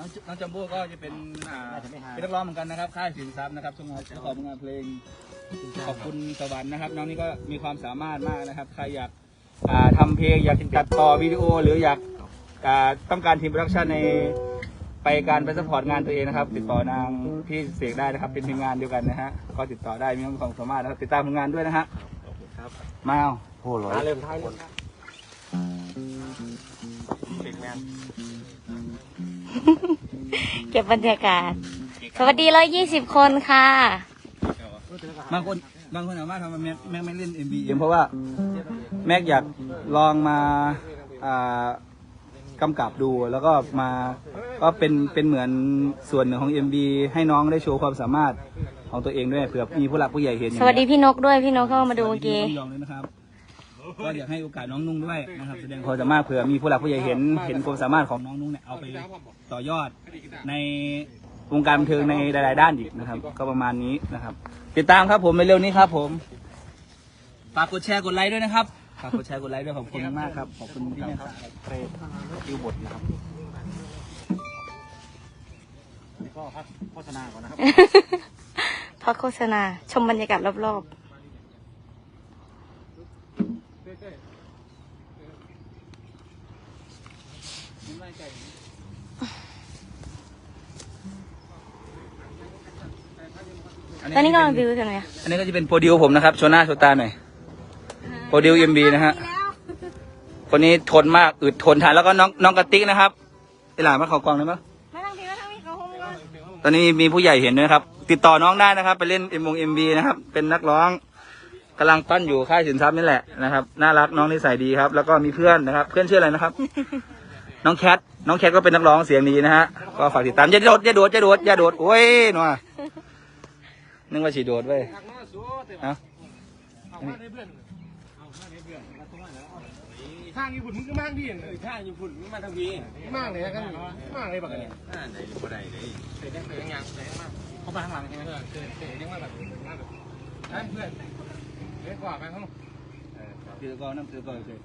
น้องจน้องจัมโบ้ก็จะเป็นอ่าน่าจะไม่หาเป็นนักร้องเหมือนกันนะครับ ค่ายสินทรัพย์นะครับช่วงเจ้าของงานเพลง ขอบคุณสวรรค์นะครับ น้องนี่ก็มีความสามารถมากนะครับ ใครอยากอ่าทำเพลงอยากตัดต่อวิดีโอ หรืออยากอ่าต้องการทีมโปรดักชันในไปการไปสปอร์ตงานตัวเองนะครับ ติดต่อนางพี่เสกได้นะครับ เป็นทีมงานเดียวกันนะฮะก็ติดต่อได้มีความสามารถนะครับติดตามผลงานด้วยนะฮะครับมาเอาโอ้โหเริ่มท้ายเลยเป็นแมน เก็บบรรยากาศ สวัสดีร้อยยี่สิบคนค่ะ บางคนบางคนถามว่าทำไมแม็กแม็กไม่เล่น MV เอ็มเพราะว่าแม็กอยากลองมาอ่ากำกับดูแล้วก็มาก็เป็นเป็นเหมือนส่วนหนึ่งของ MV ให้น้องได้โชว์ความสามารถของตัวเองด้วยเผื่อมีผู้หลักผู้ใหญ่เห็นสวัสดีพี่นกด้วยพี่นกเข้ามาดูเมื่อกี้ ต้องยองเลยนะครับ ก็อยากให้โอกาสน้องนุ่งด้วยนะครับ แสดงความสามารถเผื่อมีผู้หลักผู้ใหญ่เห็นเห็นความสามารถของน้องนุ่งเนี่ยเอาไปต่อยอดในวงการบันเทิงในหลาย ๆ ด้านอีกนะครับ ก็ประมาณนี้นะครับ ติดตามครับผมในเร็วนี้ครับ ผมฝากกดแชร์กดไลค์ด้วยนะครับฝากกดแชร์กดไลค์ด้วยขอบคุณมากครับขอบคุณที่เมตตาครับเทรดคิวบทนะครับนี่ก็พักโฆษณาก่อนนะครับพักโฆษณาชมบรรยากาศรอบ ๆ ตอนนี้กำลังวิวกันไหมอันนี้ก็จะเป็นโปรดิวผมนะครับโชว์หน้าโชว์ตาหน่อยโปรดิวเอ็มบีนะฮะคนนี้ทนมากอึดทนทานแล้วก็น้องน้องกระติกนะครับไอหลานมาเขากองได้ไหมไม่ต้องพี่ไม่ต้องพี่เขาห้องก่อนตอนนี้มีผู้ใหญ่เห็นด้วยนะครับ ติดต่อน้องได้นะครับ ไปเล่นเอ็มวงเอ็มบีนะครับ เป็นนักร้อง กำลังปั้นอยู่ค่ายสินทรัพย์นี่แหละนะครับน่ารักน้องนิสัยดีครับ แล้วก็มีเพื่อนนะครับ เพื่อนชื่ออะไรนะครับ น้องแคทน้องแคทก็เป็นนักร้องเสียงดีนะฮะก็ฝากติดตามอย่าโดดอย่าโดดอย่าโดดอย่าโดดโอ้ยหน่อยนึกว่าฉีโดดเว้ยเอ้าข้างญี่ปุ่นมึงก็มากดิเออข้างญี่ปุ่นมึงมาทางนี้มากเลยนะกันมากเลยแบบนี้อ่าไหนบ่ได้เลยเตะยังเตะยังยังเตะยังมากเขาไปข้างหลังใช่ไหมเออเตะเตะยังมาแบบมาแบบนั่นเพื่อน เล็กว่าไหมครับ ถือก่อนน้ำถือก่อนเลย